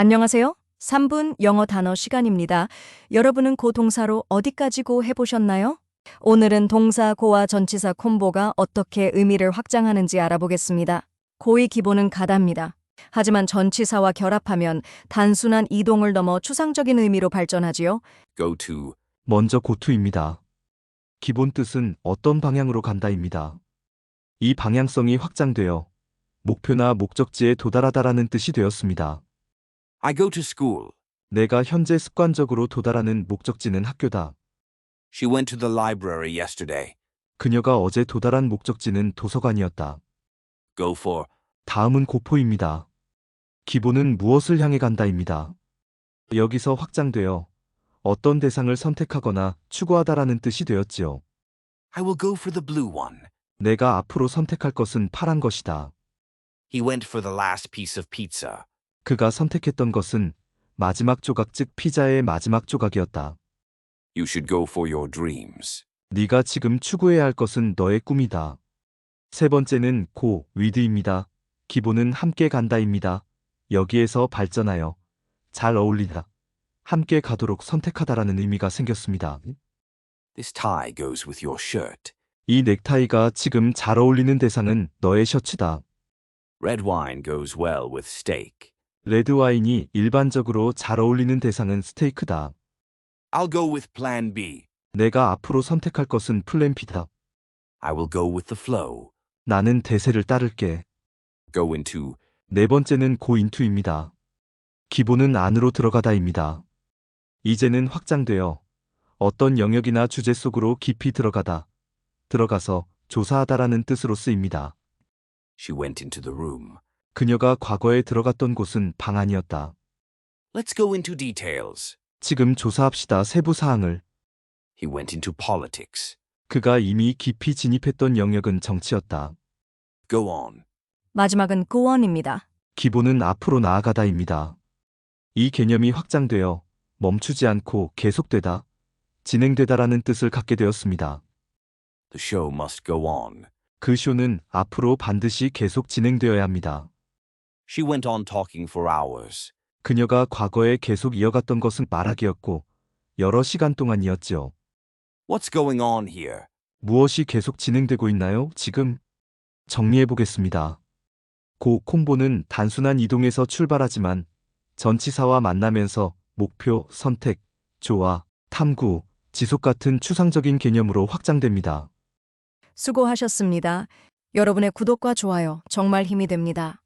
안녕하세요. 3분 영어 단어 시간입니다. 여러분은 고 동사로 어디까지 고 해보셨나요? 오늘은 동사 고와 전치사 콤보가 어떻게 의미를 확장하는지 알아보겠습니다. 고의 기본은 가다입니다. 하지만 전치사와 결합하면 단순한 이동을 넘어 추상적인 의미로 발전하지요. go to, 먼저 고투입니다. 기본 뜻은 어떤 방향으로 간다입니다. 이 방향성이 확장되어 목표나 목적지에 도달하다라는 뜻이 되었습니다. I go to school. 내가 현재 습관적으로 도달하는 목적지는 학교다. She went to the library yesterday. 그녀가 어제 도달한 목적지는 도서관이었다. Go for, 다음은 고포입니다. 기본은 무엇을 향해 간다입니다. 여기서 확장되어 어떤 대상을 선택하거나 추구하다라는 뜻이 되었지요. I will go for the blue one. 내가 앞으로 선택할 것은 파란 것이다. He went for the last piece of pizza. 그가 선택했던 것은 마지막 조각 즉 피자의 마지막 조각이었다. You should go for your dreams. 네가 지금 추구해야 할 것은 너의 꿈이다. 세 번째는 고, 위드입니다. 기본은 함께 간다입니다. 여기에서 발전하여 잘 어울리다. 함께 가도록 선택하다라는 의미가 생겼습니다. This tie goes with your shirt. 이 넥타이가 지금 잘 어울리는 대상은 너의 셔츠다. Red wine goes well with steak. 레드 와인이 일반적으로 잘 어울리는 대상은 스테이크다. I'll go with plan B. 내가 앞으로 선택할 것은 플랜 B다. I will go with the flow. 나는 대세를 따를게. Go into, 네 번째는 고인투입니다. 기본은 안으로 들어가다입니다. 이제는 확장되어 어떤 영역이나 주제 속으로 깊이 들어가다, 들어가서 조사하다라는 뜻으로 쓰입니다. she went into the room. 그녀가 과거에 들어갔던 곳은 방 안이었다. Let's go into details. 지금 조사합시다 세부 사항을. He went into politics. 그가 이미 깊이 진입했던 영역은 정치였다. Go on. 마지막은 고원입니다. 기본은 앞으로 나아가다입니다. 이 개념이 확장되어 멈추지 않고 계속되다, 진행되다라는 뜻을 갖게 되었습니다. The show must go on. 그 쇼는 앞으로 반드시 계속 진행되어야 합니다. She went on talking for hours. 그녀가 과거에 계속 이어갔던 것은 말하기였고, 여러 시간 동안이었지요. What's going on here? 무엇이 계속 진행되고 있나요, 지금? 정리해 보겠습니다. 고 콤보는 단순한 이동에서 출발하지만 전치사와 만나면서 목표, 선택, 조화, 탐구, 지속 같은 추상적인 개념으로 확장됩니다. 수고하셨습니다. 여러분의 구독과 좋아요 정말 힘이 됩니다.